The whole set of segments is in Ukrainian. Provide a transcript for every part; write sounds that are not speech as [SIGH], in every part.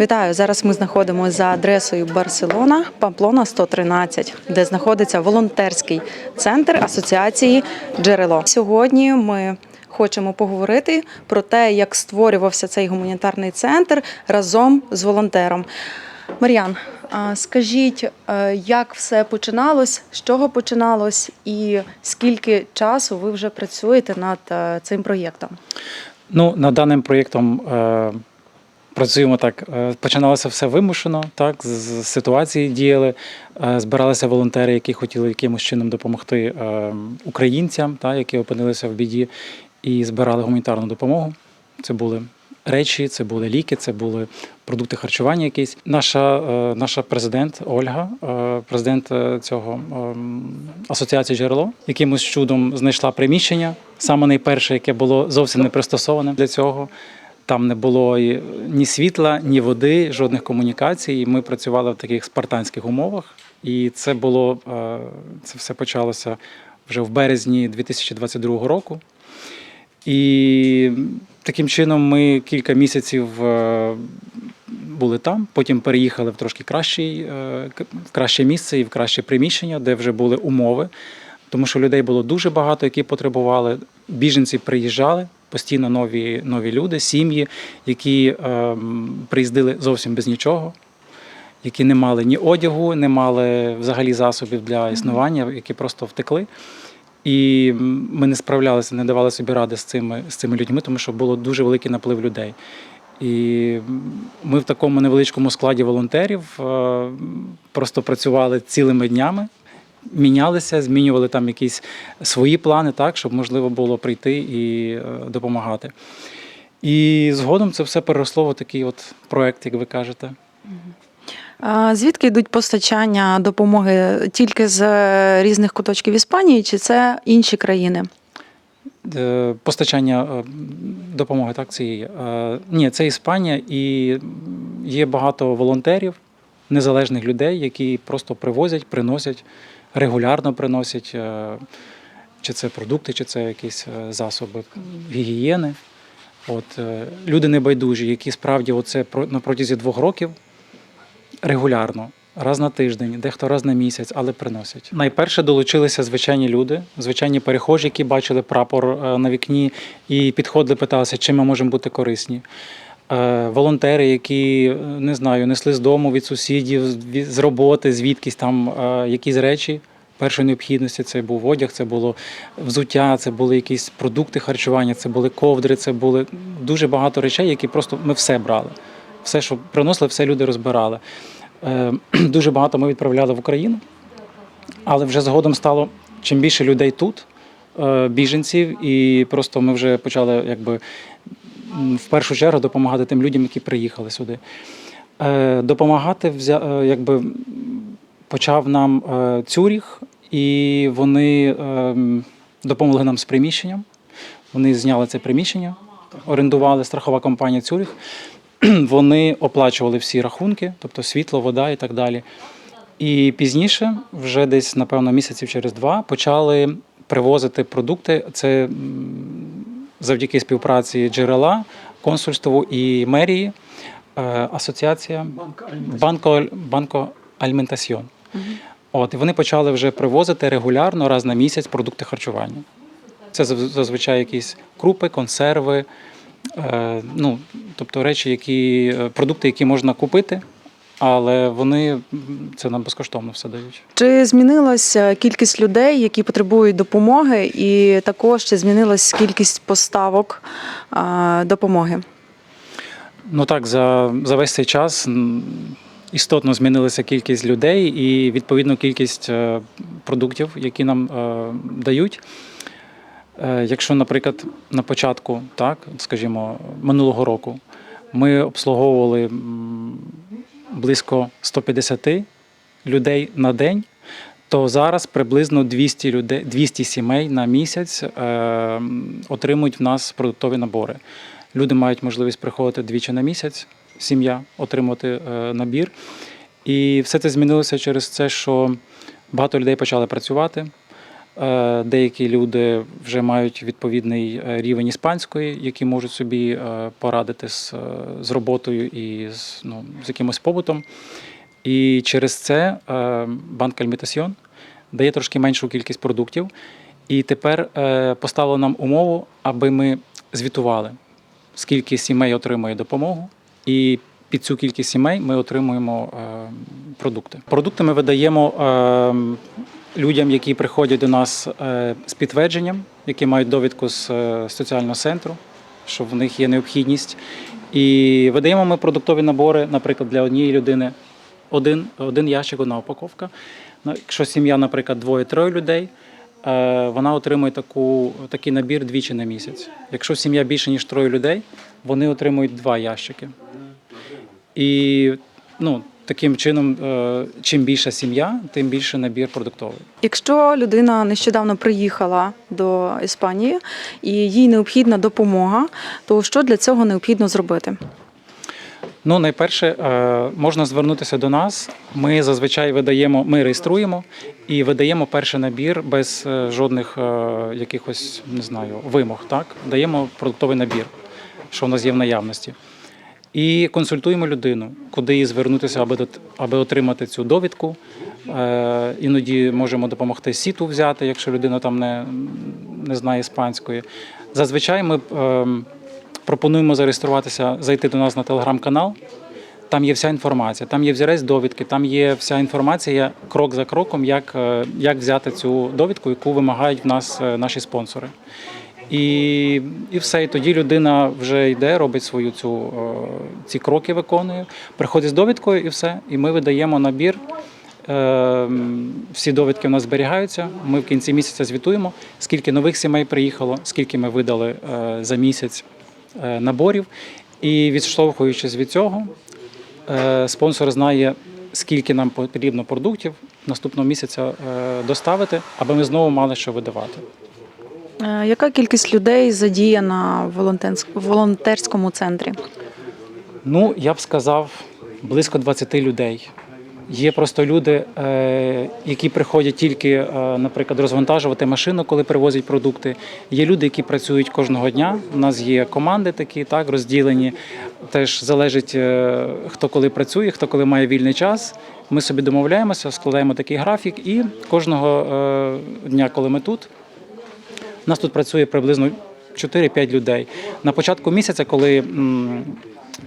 Вітаю! Зараз ми знаходимося за адресою Барселона, Памплона 113, де знаходиться волонтерський центр асоціації Джерело. Сьогодні ми хочемо поговорити про те, як створювався цей гуманітарний центр разом з волонтером. Мар'ян, скажіть, е, як все починалось, з чого починалось, і скільки часу ви вже працюєте над е, цим проєктом? Ну, над даним проєктом е, працюємо так. Е, починалося все вимушено, так, з, ситуації діяли. Е, збиралися волонтери, які хотіли якимось чином допомогти е, українцям, так, які опинилися в біді, і збирали гуманітарну допомогу. Це були речі, це були ліки, це були продукти харчування якісь. Наша, наша президент Ольга, президент цього асоціації джерело, якимось чудом знайшла приміщення, саме найперше, яке було зовсім не пристосоване для цього. Там не було ні світла, ні води, жодних комунікацій. І Ми працювали в таких спартанських умовах. І це було е, це все почалося вже в березні 2022 року. І таким чином ми кілька місяців е, були там, потім переїхали в трошки кращий, е, в краще місце і в краще приміщення, де вже були умови. Тому що людей було дуже багато, які потребували. Біженці приїжджали, постійно нові, нові люди, сім'ї, які ем, приїздили зовсім без нічого, які не мали ні одягу, не мали взагалі засобів для існування, які просто втекли. І ми не справлялися, не давали собі ради з цими, з цими людьми, тому що було дуже великий наплив людей. І ми в такому невеличкому складі волонтерів е, просто працювали цілими днями, мінялися, змінювали там якісь свої плани, так, щоб можливо було прийти і е, допомагати. І згодом це все переросло в такий от проект, як ви кажете. Звідки йдуть постачання допомоги тільки з е, різних куточків Іспанії, чи це інші країни? Е, Постачання допомоги, так, цієї. Ні, це Іспанія, і є багато волонтерів, незалежних людей, які просто привозять, приносять, регулярно приносять, е, чи це продукти, чи це якісь е, засоби гігієни. От, е, люди небайдужі, які справді оце на протязі двох років регулярно, раз на тиждень, дехто раз на місяць, але приносять. Найперше долучилися звичайні люди, звичайні перехожі, які бачили прапор на вікні і підходили, питалися, чим ми можемо бути корисні. Е, Волонтери, які е, не знаю, несли з дому від сусідів, з- роботи, звідкись там е, якісь речі. Першої необхідності це був одяг, це було взуття, це були якісь продукти харчування, це були ковдри, це були дуже багато речей, які просто ми все брали. Все, що приносили, все люди розбирали. [CLEARS THROAT] Дуже багато ми відправляли в Україну, але вже згодом стало чим більше людей тут, біженців, і просто ми вже почали якби в першу чергу допомагати тим людям, які приїхали сюди. Е, Допомагати е, якби почав нам е, Цюріх, і вони допомогли нам з приміщенням. Вони зняли це приміщення, орендували страхова компанія Цюріх. [CLEARS THROAT] Вони оплачували всі рахунки, тобто світло, вода і так далі. І пізніше, вже десь, напевно, місяців через два, почали привозити продукти. Це завдяки співпраці джерела, консульству і мерії, е, асоціація Банко, Банко Альментасьйон. От, і вони почали вже привозити регулярно раз на місяць продукти харчування. Це зазвичай якісь крупи, консерви, е, ну, тобто речі, які, е, продукти, які можна купити, але вони це нам безкоштовно все дають. Чи змінилася кількість людей, які потребують допомоги, і також чи змінилась кількість поставок допомоги? Ну так, за, за весь цей час істотно змінилася кількість людей і відповідно кількість е, продуктів, які нам е, дають. Е, Якщо, наприклад, на початку, так, скажімо, минулого року ми обслуговували близько 150 людей на день, то зараз приблизно 200 людей, 200 сімей на місяць е, отримують в нас продуктові набори. Люди мають можливість приходити двічі на місяць, сім'я отримувати е, набір. І все це змінилося через те, що багато людей почали працювати. Е, Деякі люди вже мають відповідний е, рівень іспанської, які можуть собі е, порадити з, з роботою і з, ну, з якимось побутом. І через це банк Альмітасьйон дає трошки меншу кількість продуктів. І тепер поставило нам умову, аби ми звітували, скільки сімей отримує допомогу, і під цю кількість сімей ми отримуємо продукти. Продукти ми видаємо е, людям, які приходять до нас е, з підтвердженням, які мають довідку з е, соціального центру, що в них є необхідність. І видаємо ми продуктові набори, наприклад, для однієї людини один, один ящик, одна упаковка. Ну, Якщо сім'я, наприклад, двоє-троє людей, е, вона отримує таку, такий набір двічі на місяць. Якщо сім'я більше, ніж троє людей, вони отримують два ящики. І ну, таким чином, е, чим більша сім'я, тим більше набір продуктовий. Якщо людина нещодавно приїхала до Іспанії і їй необхідна допомога, то що для цього необхідно зробити? Ну, найперше, е, можна звернутися до нас. Ми зазвичай видаємо, ми реєструємо і видаємо перший набір без е, жодних якихось не знаю вимог. Так, даємо продуктовий набір, що в нас є в наявності. І консультуємо людину, куди їй звернутися, аби аби отримати цю довідку. Е, Іноді можемо допомогти сіту взяти, якщо людина там не, не знає іспанської. Зазвичай ми ем, пропонуємо зареєструватися, зайти до нас на телеграм-канал. Там є вся інформація, там є взірець довідки, там є вся інформація крок за кроком, як, е, як взяти цю довідку, яку вимагають в нас е, наші спонсори. І, і все. І тоді людина вже йде, робить свою цю е, ці кроки, виконує, приходить з довідкою і все. І ми видаємо набір. Е, Всі довідки в нас зберігаються. Ми в кінці місяця звітуємо, скільки нових сімей приїхало, скільки ми видали е, за місяць наборів. І відштовхуючись від цього, спонсор знає, скільки нам потрібно продуктів наступного місяця доставити, аби ми знову мали що видавати. Е, Яка кількість людей задіяна в волонтерському центрі? Ну, я б сказав, близько 20 людей. Є просто люди, е, які приходять тільки, е, наприклад, розвантажувати машину, коли привозять продукти. Є люди, які працюють кожного дня. У нас є команди такі, так, розділені. Теж залежить, хто коли працює, хто коли має вільний час. Ми собі домовляємося, складаємо такий графік, і кожного дня, коли ми тут, нас тут працює приблизно 4-5 людей. На початку місяця, коли,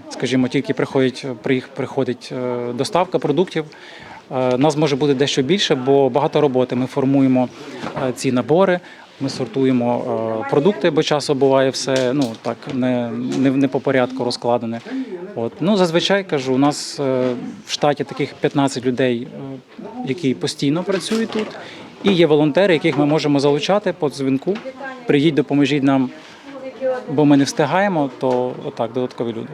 скажімо, тільки приходить, приходить е, доставка продуктів, е, нас може бути дещо більше, бо багато роботи. Ми формуємо е, ці набори. Ми сортуємо продукти, бо часу буває все ну так не, не, не по порядку розкладене. От ну зазвичай кажу, у нас в штаті таких 15 людей, які постійно працюють тут. І є волонтери, яких ми можемо залучати по дзвінку. Приїдь, допоможіть нам, бо ми не встигаємо, то отак, додаткові люди.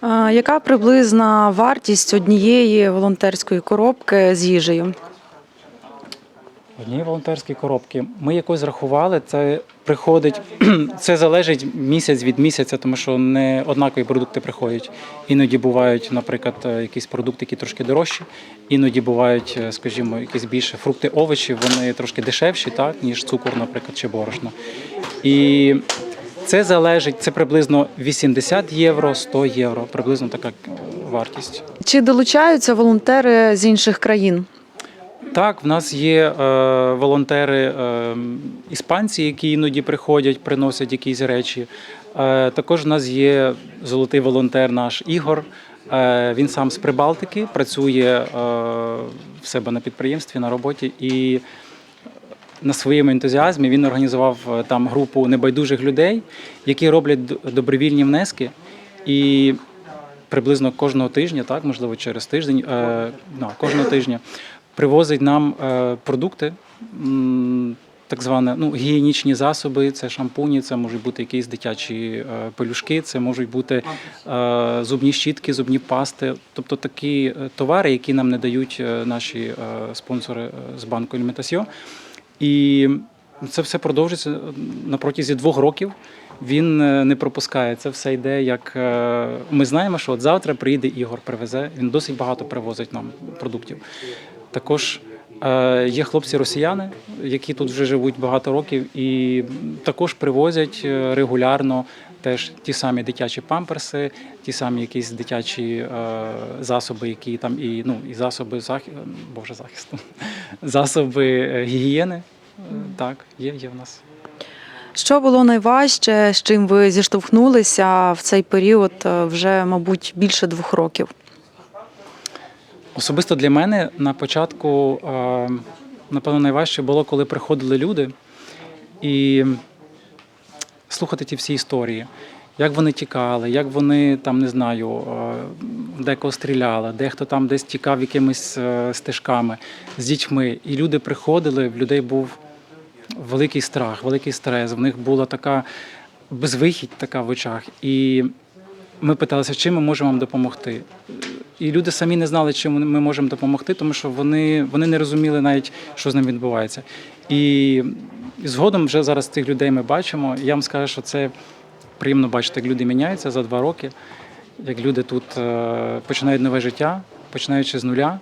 А Яка приблизна вартість однієї волонтерської коробки з їжею? Однієї волонтерської коробки. Ми якось рахували, це приходить, [CLEARS THROAT] це залежить місяць від місяця, тому що не однакові продукти приходять. Іноді бувають, наприклад, е, якісь продукти, які трошки дорожчі, іноді бувають, е, скажімо, якісь більше фрукти, овочі, вони трошки дешевші, так, ніж цукор, наприклад, чи борошно. І це залежить, це приблизно 80 євро, 100 євро, приблизно така вартість. Чи долучаються волонтери з інших країн? Так, в нас є е, волонтери е, іспанці, які іноді приходять, приносять якісь речі. Е, також в нас є золотий волонтер наш Ігор. Він сам з Прибалтики, працює в себе на підприємстві, на роботі. І на своєму ентузіазмі він організував там групу небайдужих людей, які роблять добровільні внески. І приблизно кожного тижня, так, можливо, через тиждень, no, кожного тижня привозить нам е, продукти, так зване ну, гігієнічні засоби, це шампуні, це можуть бути якісь дитячі е, пелюшки, це можуть бути е, зубні щітки, зубні пасти, тобто такі товари, які нам не дають наші спонсори з банку Аліментасьо. І це все продовжується на протязі двох років. Він не пропускає. Це все йде як ми знаємо, що от завтра приїде Ігор, привезе. Він досить багато привозить нам продуктів. Також Е, Є хлопці-росіяни, які тут вже живуть багато років, і також привозять е, регулярно теж ті самі дитячі памперси, ті самі якісь дитячі е, засоби, які там і ну і засоби захи... боже захисту, [LAUGHS] засоби гігієни. Так, є, є в нас. Що було найважче, з чим ви зіштовхнулися в цей період вже, мабуть, більше двох років? Особисто для мене на початку, е, напевно, найважче було, коли приходили люди і слухати ті всі історії, як вони тікали, як вони там не знаю, е, декого стріляли, дехто там десь тікав якимись е, стежками з дітьми. І люди приходили, в людей був великий страх, великий стрес. В них була така безвихідь така в очах. І ми питалися, чим ми можемо вам допомогти. І люди самі не знали, чим ми можемо допомогти, тому що вони, вони не розуміли навіть, що з ним відбувається. І згодом вже зараз цих людей ми бачимо. Я вам скажу, що це приємно бачити, як люди міняються за два роки, як люди тут е, починають нове життя, починаючи з нуля.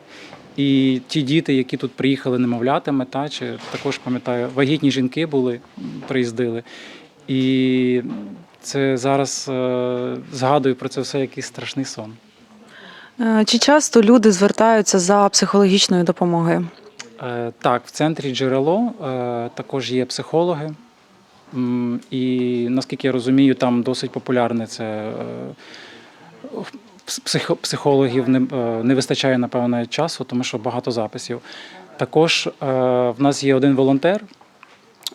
І ті діти, які тут приїхали немовлятами, та чи також пам'ятаю, вагітні жінки були, приїздили. І це зараз е, згадую про це все якийсь страшний сон. Е, Чи часто люди звертаються за психологічною допомогою? Е, Так, в центрі джерело е, також є психологи. І наскільки я розумію, там досить популярне це психологів не, вистачає, напевно, часу, тому що багато записів. Також в нас є один волонтер,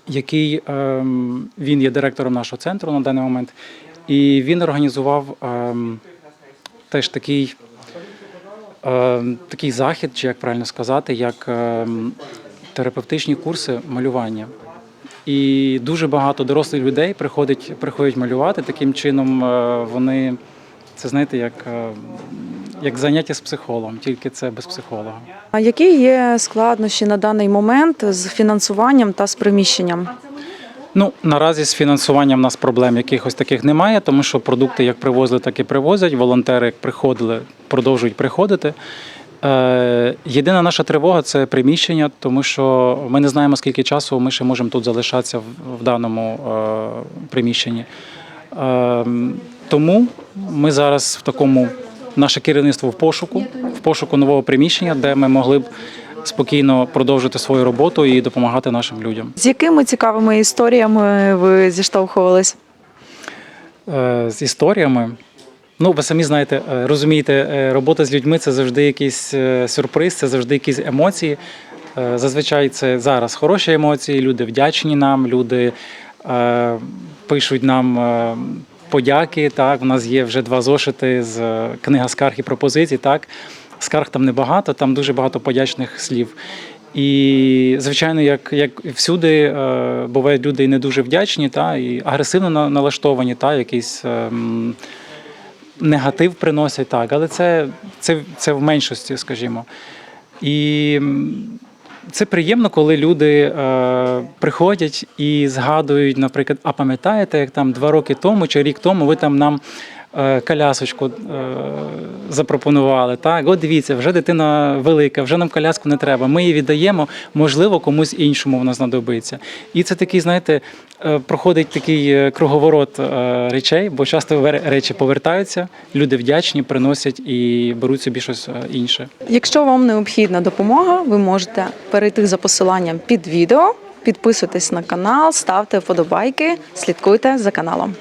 який ем, він є директором нашого центру на даний момент, і він організував ем, теж такий такий захід, чи як правильно сказати, як е, терапевтичні курси малювання. І дуже багато дорослих людей приходять, приходять малювати. Таким чином е, вони це знаєте, як, е, як заняття з психологом, тільки це без психолога. А які є складнощі на даний момент з фінансуванням та з приміщенням? Ну наразі з фінансуванням в нас проблем якихось таких немає, тому що продукти як привозили, так і привозять. Волонтери як приходили, продовжують приходити. Е, єдина наша тривога це приміщення, тому що ми не знаємо, скільки часу ми ще можемо тут залишатися в, даному е, приміщенні. Е, тому ми зараз в такому наше керівництво в пошуку, в пошуку нового приміщення, де ми могли б спокійно продовжити свою роботу і допомагати нашим людям. З якими цікавими історіями ви зіштовхувались? Е, з історіями. Ну, ви самі знаєте, е, розумієте, е, робота з людьми це завжди якийсь сюрприз, це завжди якісь емоції. Зазвичай це зараз хороші емоції, люди вдячні нам, люди пишуть нам подяки. Так, у нас є вже два зошити з книга скарг і пропозицій. Так, скарг там небагато, там дуже багато подячних слів. І, звичайно, як, як всюди, е, бувають люди і не дуже вдячні, та, і агресивно налаштовані, та, якийсь ем, негатив приносять, так, але це, це, це в меншості, скажімо. І це приємно, коли люди е, приходять і згадують, наприклад, а пам'ятаєте, як там два роки тому чи рік тому ви там нам колясочку е, запропонували. Так, от дивіться, вже дитина велика, вже нам коляску не треба. Ми її віддаємо, можливо, комусь іншому вона знадобиться. І це такий, знаєте, е, проходить такий е, круговорот е, речей, бо часто речі повертаються, люди вдячні, приносять і беруть собі щось е, інше. Якщо вам необхідна допомога, ви можете перейти за посиланням під відео, підписуйтесь на канал, ставте вподобайки, слідкуйте за каналом.